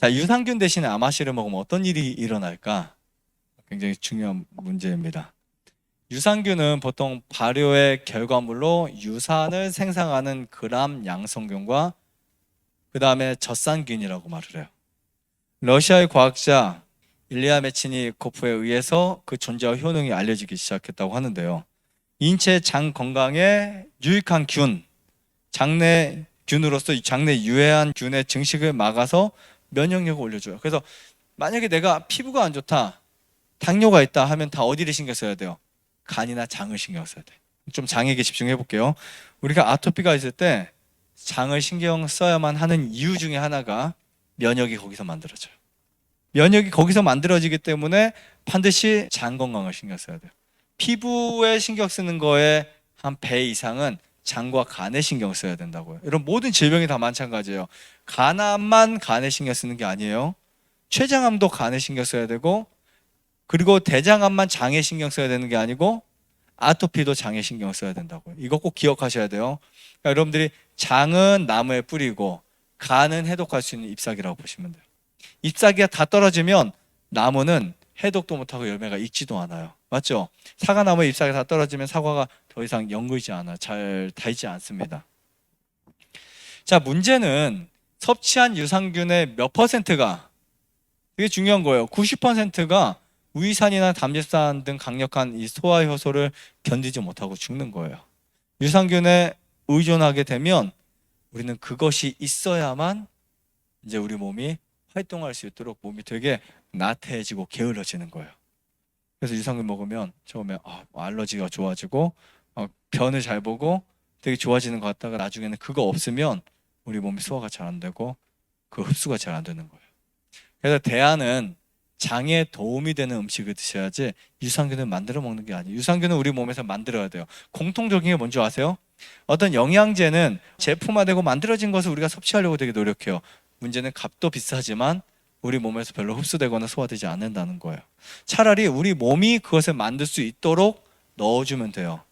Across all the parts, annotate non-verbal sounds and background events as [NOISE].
자, 유산균 대신에 아마씨를 먹으면 어떤 일이 일어날까? 굉장히 중요한 문제입니다. 유산균은 보통 발효의 결과물로 유산을 생성하는 그람 양성균과 그 다음에 젖산균이라고 말을 해요. 러시아의 과학자 일리아 메치니코프에 의해서 그 존재와 효능이 알려지기 시작했다고 하는데요. 인체 장 건강에 유익한 균, 장내 균으로서 이 장내 유해한 균의 증식을 막아서 면역력을 올려줘요. 그래서 만약에 내가 피부가 안 좋다, 당뇨가 있다 하면 다 어디를 신경 써야 돼요? 간이나 장을 신경 써야 돼. 좀 장에게 집중해 볼게요. 우리가 아토피가 있을 때 장을 신경 써야만 하는 이유 중에 하나가 면역이 거기서 만들어져요. 면역이 거기서 만들어지기 때문에 반드시 장 건강을 신경 써야 돼요. 피부에 신경 쓰는 거에 한 배 이상은 장과 간에 신경 써야 된다고요. 이런 모든 질병이 다 마찬가지예요. 간암만 간에 신경 쓰는 게 아니에요. 췌장암도 간에 신경 써야 되고 그리고 대장암만 장에 신경 써야 되는 게 아니고 아토피도 장에 신경 써야 된다고요. 이거 꼭 기억하셔야 돼요. 그러니까 여러분들이 장은 나무에 뿌리고 간은 해독할 수 있는 잎사귀라고 보시면 돼요. 잎사귀가 다 떨어지면 나무는 해독도 못하고 열매가 익지도 않아요. 맞죠? 사과나무 잎사귀가 다 떨어지면 사과가 더 이상 연글지 않아. 잘 달지 않습니다. 자, 문제는 섭취한 유산균의 몇 퍼센트가 되게 중요한 거예요. 90%가 위산이나 담즙산 등 강력한 이 소화 효소를 견디지 못하고 죽는 거예요. 유산균에 의존하게 되면 우리는 그것이 있어야만 이제 우리 몸이 활동할 수 있도록 몸이 되게 나태해지고 게을러지는 거예요. 그래서 유산균 먹으면 처음에 아, 뭐 알러지가 좋아지고 어, 변을 잘 보고 되게 좋아지는 것 같다가 나중에는 그거 없으면 우리 몸이 소화가 잘 안 되고 그 흡수가 잘 안 되는 거예요. 그래서 대안은 장에 도움이 되는 음식을 드셔야지 유산균을 만들어 먹는 게 아니에요. 유산균은 우리 몸에서 만들어야 돼요. 공통적인 게 뭔지 아세요? 어떤 영양제는 제품화되고 만들어진 것을 우리가 섭취하려고 되게 노력해요. 문제는 값도 비싸지만 우리 몸에서 별로 흡수되거나 소화되지 않는다는 거예요. 차라리 우리 몸이 그것을 만들 수 있도록 넣어주면 돼요.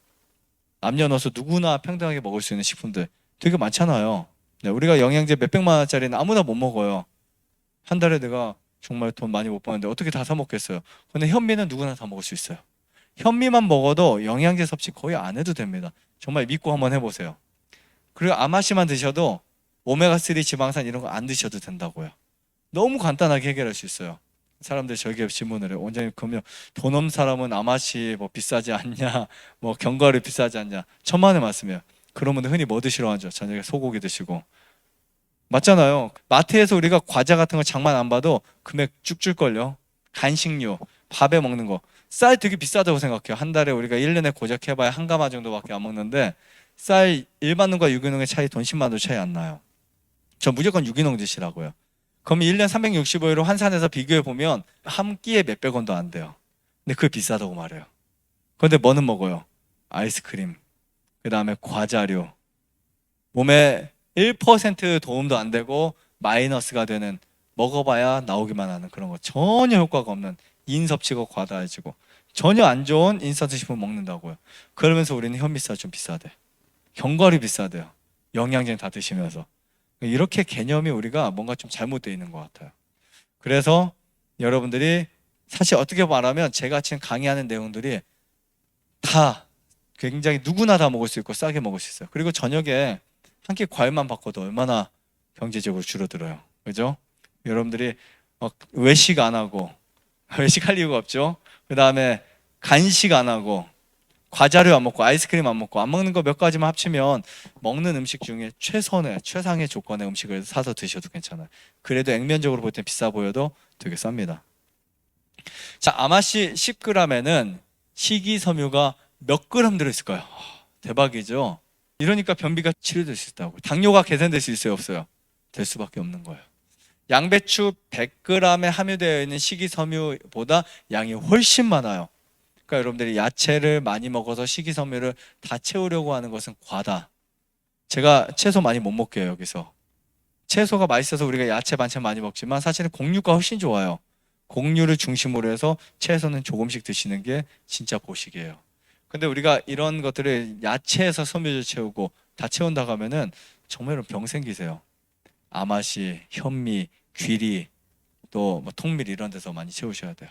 남녀노소 누구나 평등하게 먹을 수 있는 식품들 되게 많잖아요. 네, 우리가 영양제 몇백만 원짜리는 아무나 못 먹어요. 한 달에 내가 정말 돈 많이 못 버는데 어떻게 다 사 먹겠어요? 근데 현미는 누구나 다 먹을 수 있어요. 현미만 먹어도 영양제 섭취 거의 안 해도 됩니다. 정말 믿고 한번 해보세요. 그리고 아마씨만 드셔도 오메가3 지방산 이런 거 안 드셔도 된다고요. 너무 간단하게 해결할 수 있어요. 사람들이 저에게 질문을 해요. 원장님 그러면 돈 없는 사람은 아마씨 뭐 비싸지 않냐, [LAUGHS] 뭐 견과류 비싸지 않냐. 천만의 말씀이에요. 그러면 흔히 뭐 드시러 하죠? 저녁에 소고기 드시고. 맞잖아요. 마트에서 우리가 과자 같은 거 장만 안 봐도 금액 쭉 줄걸요. 간식류, 밥에 먹는 거. 쌀 되게 비싸다고 생각해요. 한 달에 우리가 1년에 고작 해봐야 한 가마 정도밖에 안 먹는데 쌀 일반 농과 유기농의 차이 돈 10만 원 차이 안 나요. 저 무조건 유기농 드시라고요. 그럼 1년 365일로 환산해서 비교해 보면 한 끼에 몇백 원도 안 돼요. 근데 그게 비싸다고 말해요. 그런데 뭐는 먹어요? 아이스크림, 그 다음에 과자류. 몸에 1% 도움도 안 되고 마이너스가 되는 먹어봐야 나오기만 하는 그런 거 전혀 효과가 없는 인섭취가 과다해지고 전혀 안 좋은 인스턴트 식품 먹는다고요. 그러면서 우리는 현미쌀 좀 비싸대. 견과류 비싸대요. 영양제 다 드시면서. 이렇게 개념이 우리가 뭔가 좀 잘못되어 있는 것 같아요. 그래서 여러분들이 사실 어떻게 말하면 제가 지금 강의하는 내용들이 다 굉장히 누구나 다 먹을 수 있고 싸게 먹을 수 있어요. 그리고 저녁에 한 끼 과일만 바꿔도 얼마나 경제적으로 줄어들어요. 그죠? 여러분들이 어, 외식 안 하고 [LAUGHS] 외식할 이유가 없죠. 그 다음에 간식 안 하고 과자류 안 먹고 아이스크림 안 먹고 안 먹는 거 몇 가지만 합치면 먹는 음식 중에 최선의 최상의 조건의 음식을 사서 드셔도 괜찮아요. 그래도 액면적으로 볼때 비싸 보여도 되게 쌉니다. 자, 아마씨 10g에는 식이섬유가 몇 그램 들어있을까요? 대박이죠. 이러니까 변비가 치료될 수 있다고. 당뇨가 개선될 수 있어요, 없어요? 될 수밖에 없는 거예요. 양배추 100g에 함유되어 있는 식이섬유보다 양이 훨씬 많아요. 그러니까 여러분들이 야채를 많이 먹어서 식이섬유를 다 채우려고 하는 것은 과다. 제가 채소 많이 못 먹게요, 여기서. 채소가 맛있어서 우리가 야채 반찬 많이 먹지만 사실은 곡류가 훨씬 좋아요. 곡류를 중심으로 해서 채소는 조금씩 드시는 게 진짜 보식이에요. 근데 우리가 이런 것들을 야채에서 섬유를 채우고 다 채운다고 하면은 정말 병 생기세요. 아마시, 현미, 귀리 또 뭐 통밀 이런 데서 많이 채우셔야 돼요.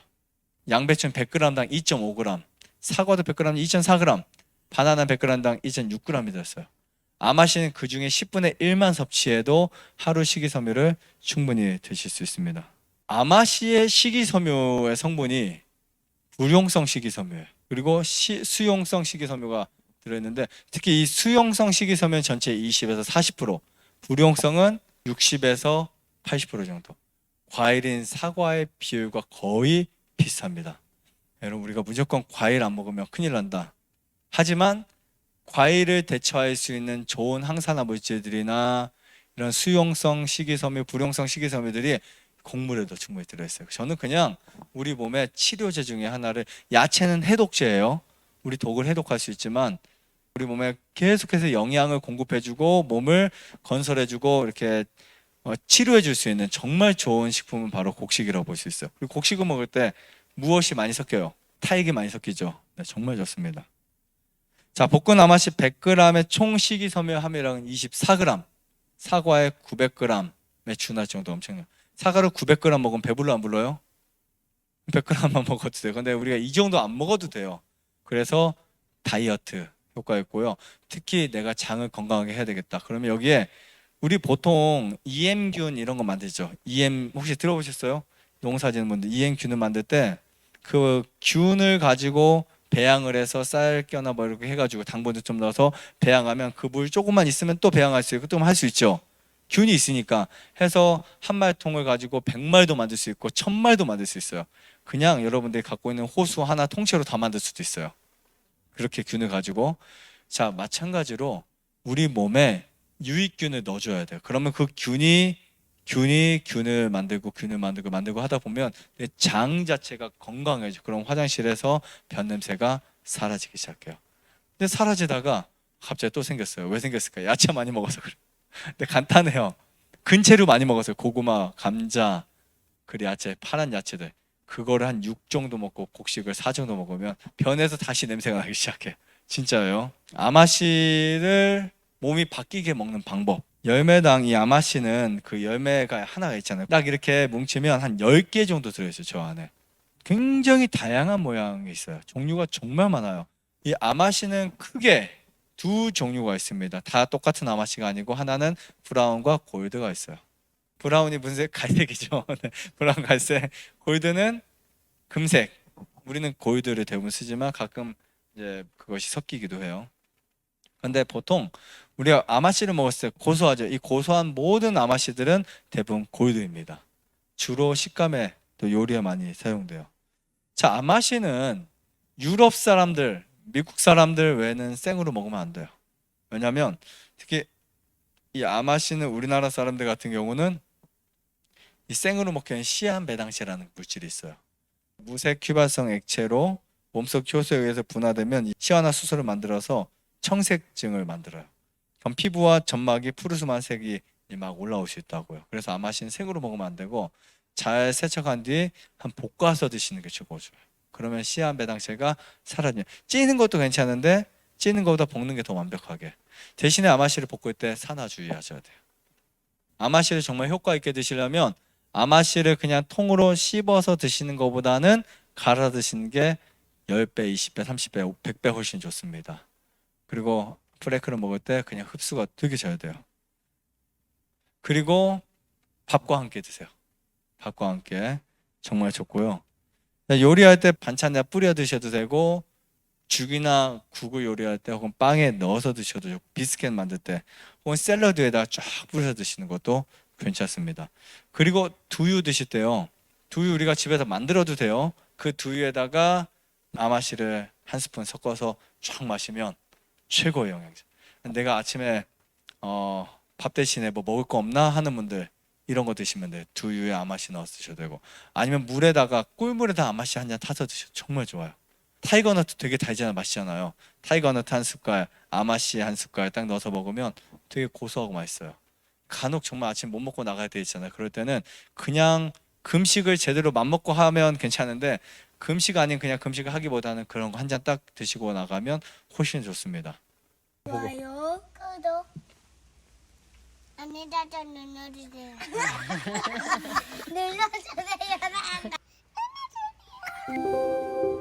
양배추는 100g당 2.5g, 사과도 100g 2.4g, 바나나 100g당 2.6g이 됐어요. 아마씨는 그 중에 10분의 1만 섭취해도 하루 식이섬유를 충분히 드실 수 있습니다. 아마씨의 식이섬유의 성분이 불용성 식이섬유예요. 그리고 시- 수용성 식이섬유가 들어있는데 특히 이 수용성 식이섬유는 전체 20에서 40%, 불용성은 60에서 80% 정도. 과일인 사과의 비율과 거의 비슷합니다. 여러분 우리가 무조건 과일 안 먹으면 큰일 난다. 하지만 과일을 대처할 수 있는 좋은 항산화 물질들이나 이런 수용성 식이섬유, 불용성 식이섬유들이 곡물에도 충분히 들어있어요. 저는 그냥 우리 몸의 치료제 중에 하나를 야채는 해독제예요. 우리 독을 해독할 수 있지만 우리 몸에 계속해서 영양을 공급해주고 몸을 건설해주고 이렇게 어, 치료해 줄 수 있는 정말 좋은 식품은 바로 곡식이라고 볼 수 있어요. 그리고 곡식을 먹을 때 무엇이 많이 섞여요? 타액이 많이 섞이죠. 네, 정말 좋습니다. 자, 볶은 아마씨 100g의 총 식이 섬유 함유량은 24g, 사과에 900g의 준할 정도 엄청나요. 사과를 900g 먹으면 배불러 안 불러요? 100g만 [LAUGHS] 먹어도 돼요. 근데 우리가 이 정도 안 먹어도 돼요. 그래서 다이어트 효과 있고요. 특히 내가 장을 건강하게 해야 되겠다. 그러면 여기에 우리 보통 EM균 이런 거 만들죠. EM 혹시 들어보셨어요? 농사 짓는 분들 EM균을 만들 때 그 균을 가지고 배양을 해서 쌀겨나 뭐 이렇게 해가지고 당분을 좀 넣어서 배양하면 그 물 조금만 있으면 또 배양할 수 있고 또 할 수 있죠. 균이 있으니까 해서 한 말통을 가지고 백 말도 만들 수 있고 천 말도 만들 수 있어요. 그냥 여러분들이 갖고 있는 호수 하나 통째로 다 만들 수도 있어요. 그렇게 균을 가지고 자 마찬가지로 우리 몸에 유익균을 넣어줘야 돼요. 그러면 그 균이 균이 균을 만들고 균을 만들고 만들고 하다 보면 내 장 자체가 건강해져. 그럼 화장실에서 변 냄새가 사라지기 시작해요. 근데 사라지다가 갑자기 또 생겼어요. 왜 생겼을까? 야채 많이 먹어서 그래. [LAUGHS] 근데 간단해요. 근체류 많이 먹었어요. 고구마, 감자, 그 야채, 파란 야채들. 그거를 한 6 정도 먹고 곡식을 4 정도 먹으면 변해서 다시 냄새가 나기 시작해. 진짜요. 아마씨를 몸이 바뀌게 먹는 방법. 열매당 이 아마씨는 그 열매가 하나가 있잖아요. 딱 이렇게 뭉치면 한 10개 정도 들어있어요. 저 안에. 굉장히 다양한 모양이 있어요. 종류가 정말 많아요. 이 아마씨는 크게 두 종류가 있습니다. 다 똑같은 아마씨가 아니고 하나는 브라운과 골드가 있어요. 브라운이 무슨 색? 갈색이죠. [LAUGHS] 네, 브라운 갈색. 골드는 금색. 우리는 골드를 대부분 쓰지만 가끔 이제 그것이 섞이기도 해요. 근데 보통 우리가 아마씨를 먹었을 때 고소하죠. 이 고소한 모든 아마씨들은 대부분 골드입니다. 주로 식감에 또 요리에 많이 사용돼요. 자, 아마씨는 유럽 사람들, 미국 사람들 외에는 생으로 먹으면 안 돼요. 왜냐하면 특히 이 아마씨는 우리나라 사람들 같은 경우는 이 생으로 먹기에는 시한 배당시라는 물질이 있어요. 무색 휘발성 액체로 몸속 효소에 의해서 분화되면 이 시화나 수소를 만들어서 청색증을 만들어요. 그럼 피부와 점막이 푸르스만 색이 막 올라올 수 있다고요. 그래서 아마씨는 생으로 먹으면 안 되고 잘 세척한 뒤에 한 볶아서 드시는 게 최고죠. 그러면 시한 배당체가 사라져요. 찌는 것도 괜찮은데 찌는 것보다 볶는 게 더 완벽하게. 대신에 아마씨를 볶을 때 산화 주의하셔야 돼요. 아마씨를 정말 효과 있게 드시려면 아마씨를 그냥 통으로 씹어서 드시는 것보다는 갈아 드시는 게 10배, 20배, 30배, 100배 훨씬 좋습니다. 그리고 프레크를 먹을 때 그냥 흡수가 되게 잘 돼요. 그리고 밥과 함께 드세요. 밥과 함께 정말 좋고요. 요리할 때 반찬에 뿌려 드셔도 되고 죽이나 국을 요리할 때 혹은 빵에 넣어서 드셔도 좋고 비스켓 만들 때 혹은 샐러드에다 쫙 뿌려 드시는 것도 괜찮습니다. 그리고 두유 드실 때요. 두유 우리가 집에서 만들어도 돼요. 그 두유에다가 아마씨를 한 스푼 섞어서 쫙 마시면 최고의 영양제. 내가 아침에 어, 밥 대신에 뭐 먹을 거 없나 하는 분들 이런 거 드시면 돼요. 두유에 아마씨 넣어서 드셔도 되고 아니면 물에다가 꿀물에다 아마씨 한 잔 타서 드셔도 정말 좋아요. 타이거너트 되게 달잖아 맛있잖아요. 타이거너트 한 숟갈, 아마씨 한 숟갈 딱 넣어서 먹으면 되게 고소하고 맛있어요. 간혹 정말 아침 못 먹고 나가야 돼 있잖아요. 그럴 때는 그냥 금식을 제대로 맘 먹고 하면 괜찮은데 금식 아닌 그냥 금식을 하기보다는 그런 거 한 잔 딱 드시고 나가면 훨씬 좋습니다. 좋아요, 구독. 안내자자 눌러주세요. [LAUGHS] [LAUGHS] 눌러주세요. [LAUGHS]